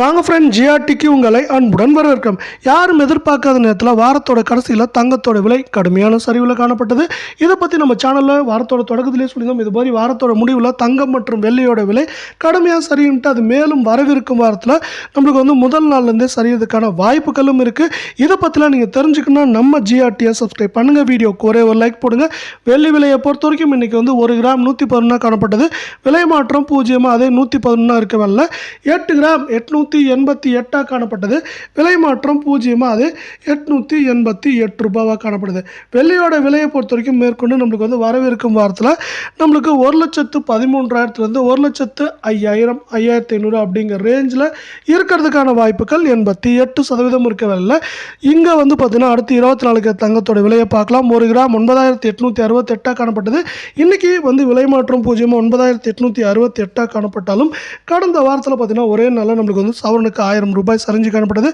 வாங்க ஃப்ரெண்ட் ஜிஆர்டிக்கு உங்களை அன்புடன் வரவேற்கிறோம். யாரும் எதிர்பார்க்காத நேரத்தில் வாரத்தோட கடைசியில் தங்கத்தோட விலை கடுமையான சரிவில் காணப்பட்டது. இதை பற்றி நம்ம சேனலில் வாரத்தோட தொடக்கத்திலே சொல்லியிருந்தோம். இது மாதிரி வாரத்தோட முடிவில் தங்கம் மற்றும் வெள்ளியோட விலை கடுமையாக சரின்ட்டு அது மேலும் வரவிருக்கும் வாரத்தில் நம்மளுக்கு வந்து முதல் நாள்லேருந்தே சரியதுக்கான வாய்ப்புகளும் இருக்குது இதை பற்றிலாம் நீங்கள் தெரிஞ்சுக்கணும்னா நம்ம ஜிஆர்டியை சப்ஸ்கிரைப் பண்ணுங்கள் வீடியோக்கு ஒரே ஒரு லைக் போடுங்க. வெள்ளி விலையை பொறுத்த வரைக்கும் இன்றைக்கி வந்து ஒரு கிராம் நூற்றி பதினொன்றா காணப்பட்டது. விலை மாற்றம் பூஜ்ஜியமாக அதே நூற்றி பதினொன்றா இருக்கவில்லை எட்டு கிராம் எட்நூற்றி எண்பத்தி எட்டாக காணப்பட்டது. விலை மாற்றம் பூஜ்ஜியமாக அது எட்நூற்றி எண்பத்தி எட்டு ரூபாவாக காணப்படுது. வெள்ளியோட விலையை பொறுத்த வரைக்கும் மேற்கொண்டு நம்மளுக்கு வந்து வரவிருக்கும் வாரத்தில் நம்மளுக்கு ஒரு லட்சத்து பதிமூன்றாயிரத்துலேருந்து ஒரு லட்சத்து ஐயாயிரம் ஐயாயிரத்தி ஐநூறு அப்படிங்கிற ரேஞ்சில் இருக்கிறதுக்கான வாய்ப்புகள் எண்பத்தி எட்டு சதவீதம் இருக்கவில்லை இங்கே வந்து பார்த்தீங்கன்னா அடுத்து இருபத்தி நாலுக்கு தங்கத்தோட விலையை பார்க்கலாம். ஒரு கிராம் ஒன்பதாயிரத்தி எட்நூற்றி அறுபத்தெட்டாக காணப்பட்டது. இன்றைக்கி வந்து விலை மாற்றம் பூஜ்ஜியமாக ஒன்பதாயிரத்தி எட்நூற்றி அறுபத்தி எட்டாக காணப்பட்டாலும் கடந்த வாரத்தில் பார்த்தீங்கன்னா ஒரே நாளில் நம்மளுக்கு வந்து சவரனுக்கு ஆயிரம் ரூபாய் சரிஞ்சு காணப்பட்டது.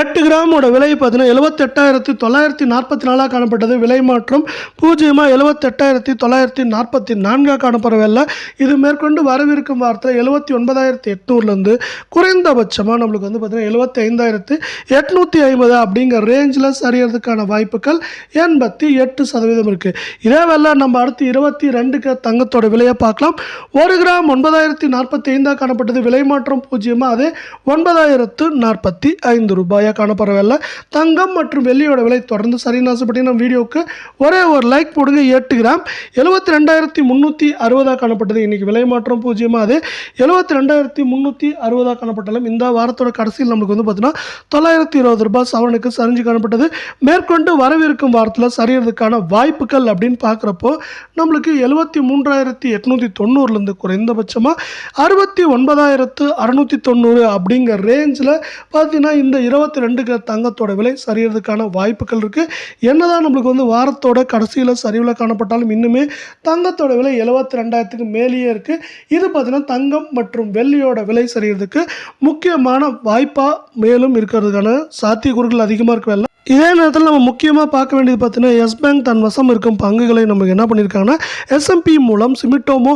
எட்டு கிராமோட விலை பார்த்தீங்கன்னா எழுபத்தெட்டாயிரத்தி தொள்ளாயிரத்தி நாற்பத்தி நாலாக காணப்பட்டது. விலை மாற்றம் பூஜ்ஜியமாக எழுபத்தெட்டாயிரத்தி தொள்ளாயிரத்தி நாற்பத்தி நான்காக காணப்படவில்லை இது மேற்கொண்டு வரவிருக்கும் வாரத்தில் எழுபத்தி ஒன்பதாயிரத்தி எட்நூறுலேருந்து குறைந்தபட்சமாக நம்மளுக்கு வந்து பார்த்தீங்கன்னா எழுபத்தி ஐந்தாயிரத்து எட்நூற்றி ஐம்பது அப்படிங்கிற ரேஞ்சில் சரியறதுக்கான வாய்ப்புகள் எண்பத்தி எட்டு சதவீதம் இருக்குது இதே வேலை நம்ம அடுத்து இருபத்தி ரெண்டுக்கு தங்கத்தோட விலையை பார்க்கலாம். ஒரு கிராம் ஒன்பதாயிரத்தி நாற்பத்தி ஐந்தாக காணப்பட்டது. விலை மாற்றம் பூஜ்ஜியமாக அது ஒன்பதாயிரத்து நாற்பத்தி ஐந்து ரூபாயாக காணப்படவில்லை தங்கம் மற்றும் வெள்ளியோட விலை தொடர்ந்து சரின்னு ஆசைப்பட்டு நம்ம வீடியோவுக்கு ஒரே ஒரு லைக் போடுங்க. எட்டு கிராம். எழுபத்தி ரெண்டாயிரத்தி முந்நூற்றி அறுபதாக காணப்பட்டது. இன்றைக்கி விலை மாற்றம் பூஜ்ஜியமாக அது? எழுபத்தி ரெண்டாயிரத்தி முந்நூற்றி அறுபதாக காணப்பட்டாலும் இந்த வாரத்தோட கடைசியில் நமக்கு வந்து பார்த்தீங்கன்னா தொள்ளாயிரத்தி இருபது ரூபாய் சவனுக்கு சரிஞ்சு காணப்பட்டது. மேற்கொண்டு வரவிருக்கும் வாரத்தில் சரியறதுக்கான வாய்ப்புகள் அப்படின்னு பார்க்குறப்போ நம்மளுக்கு எழுபத்தி மூன்றாயிரத்தி எட்நூற்றி தொண்ணூறுலேருந்து குறைந்தபட்சமாக அறுபத்தி ஒன்பதாயிரத்து அறநூற்றி தொண்ணூறு அப்படிங்கிற ரேஞ்சில் பார்த்தீங்கன்னா இந்த இருபத்தி ரெண்டுக்கு தங்கத்தோட விலை சரியறதுக்கான வாய்ப்புகள் இருக்குது என்னதான் நம்மளுக்கு வந்து வாரத்தோட கடைசியில் சரிவில் காணப்பட்டாலும் இன்னுமே தங்கத்தோட விலை எழுபத்தி ரெண்டாயிரத்துக்கு மேலேயே இருக்குது இது பார்த்தீங்கன்னா தங்கம் மற்றும் வெள்ளியோட விலை சரியறதுக்கு முக்கியமான வாய்ப்பாக மேலும் இருக்கிறதுக்கான சாத்தியக்கூறுகள் அதிகமாக இருக்கவில்லை இதே நேரத்தில் நம்ம முக்கியமாக பார்க்க வேண்டியது பார்த்தீங்கன்னா எஸ் பேங்க் தன் வசம் இருக்கும் பங்குகளை நமக்கு என்ன பண்ணியிருக்காங்கன்னா எஸ்எம்பி மூலம் சிமிட்டோமோ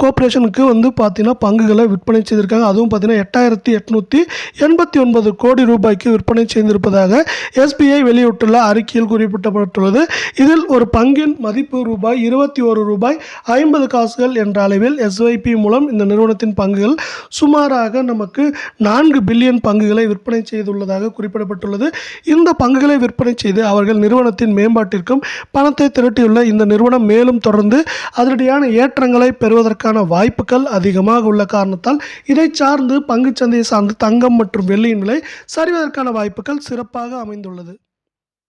கோஆப்ரேஷனுக்கு வந்து பார்த்தீங்கன்னா பங்குகளை விற்பனை செய்திருக்காங்க. அதுவும் பார்த்தீங்கன்னா எட்டாயிரத்தி எட்நூற்றி எண்பத்தி ஒன்பது கோடி ரூபாய்க்கு விற்பனை செய்திருப்பதாக எஸ்பிஐ வெளியிட்டுள்ள அறிக்கையில் குறிப்பிடப்பட்டுள்ளது. இதில் ஒரு பங்கின் மதிப்பு ரூபாய் இருபத்தி ஒரு ரூபாய் ஐம்பது காசுகள் என்ற அளவில் எஸ்ஐபி மூலம் இந்த நிறுவனத்தின் பங்குகள் சுமாராக நமக்கு நான்கு பில்லியன் பங்குகளை விற்பனை செய்துள்ளதாக குறிப்பிடப்பட்டுள்ளது. இந்த பங்கு பங்குகளை விற்பனை செய்து அவர்கள் நிறுவனத்தின் மேம்பாட்டிற்கும் பணத்தை திரட்டியுள்ள இந்த நிறுவனம் மேலும் தொடர்ந்து அதிரடியான ஏற்றங்களை பெறுவதற்கான வாய்ப்புகள் அதிகமாக உள்ள காரணத்தால் இதை சார்ந்து பங்குச்சந்தையை சார்ந்து தங்கம் மற்றும் வெள்ளியின் விலை சரிவதற்கான வாய்ப்புகள் சிறப்பாக அமைந்துள்ளது.